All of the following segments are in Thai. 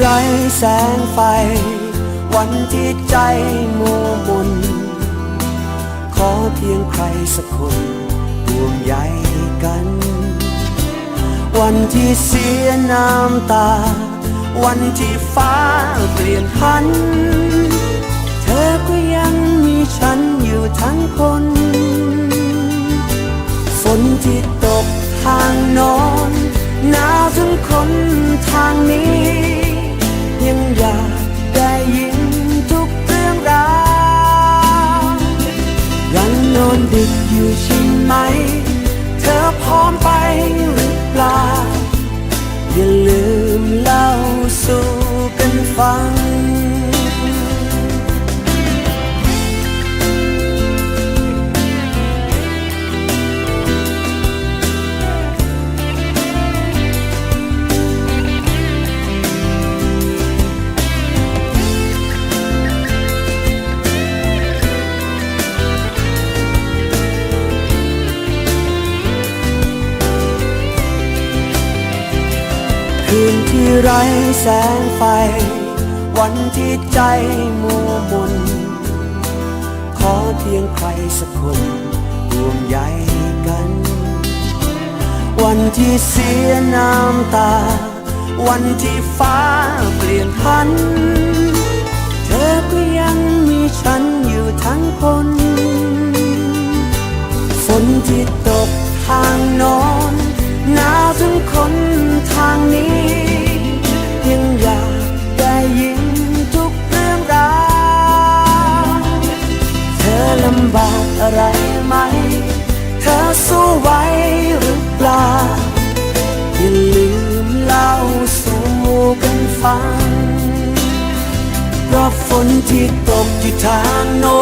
ไร้แสงไฟ วันที่ใจมัวมนขอเพียงใครสักคนห่วงใยกัน วันที่เสียน้ำตา วันที่ฟ้าเปลี่ยนพัน เธอก็ยังมีฉันอยู่ทั้งคน ฝนที่ตกทางนอนหนาวถึงคนทางนี้ ไหม เธอพร้อมไปหรือเปล่า อย่าลืมเล่าสู่กันฟัง ไร้แสงไฟ วันที่ใจมัวมน ขอเพียงใครสักคนห่วงใยกัน วันที่เสียน้ำตา วันที่ฟ้าเปลี่ยนพัน อะไรไหม เธอสู้ไหวหรือเปล่า อย่าลืมเล่าสู่กันฟังเพราะฝนที่ตกอยู่ทางโน้นหน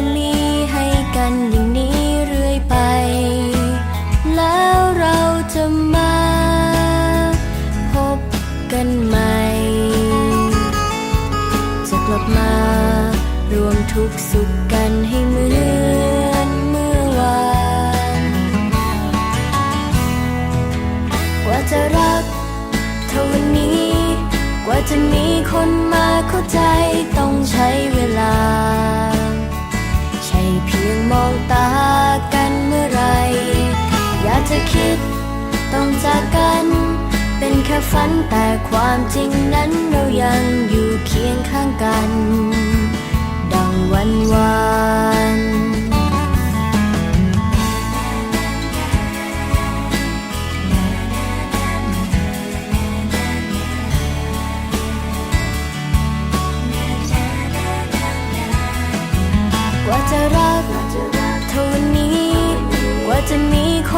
จะมีให้กันอย่างนี้เรื่อยไป แล้วเราจะมาพบกันใหม่ จะกลับมารวมทุกสุขกันให้เหมือนเมื่อวาน กว่าจะรักเท่าวันนี้ กว่าจะมีคนมาเข้าใจต้องใช้เวลา มองตากันเมื่อไร อยากจะคิดต้องจากกัน เป็นแค่ฝันแต่ความจริงนั้นเรายัง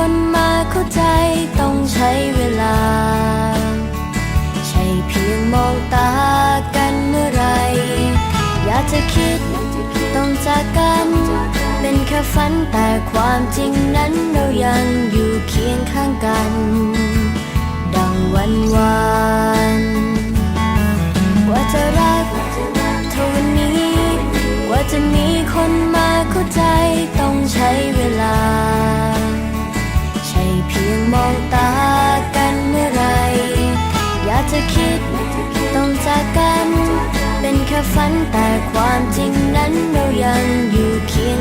คนมาเข้าใจต้องใช้เวลา ใช่เพียงมองตากันเมื่อไร อยากจะคิดต้องจากกัน เป็นแค่ฝันแต่ความจริงนั้นเรายังอยู่เคียงข้างกัน ดังวันวานกว่าจะรักท่าวันนี้ กว่าจะมีคนมาเข้าใจต้องใช้เวลา มองตากันเมื่อไร อยากจะคิดต้องจากกัน เป็นแค่ฝันแต่ความจริงนั้นเรายังอยู่เคียง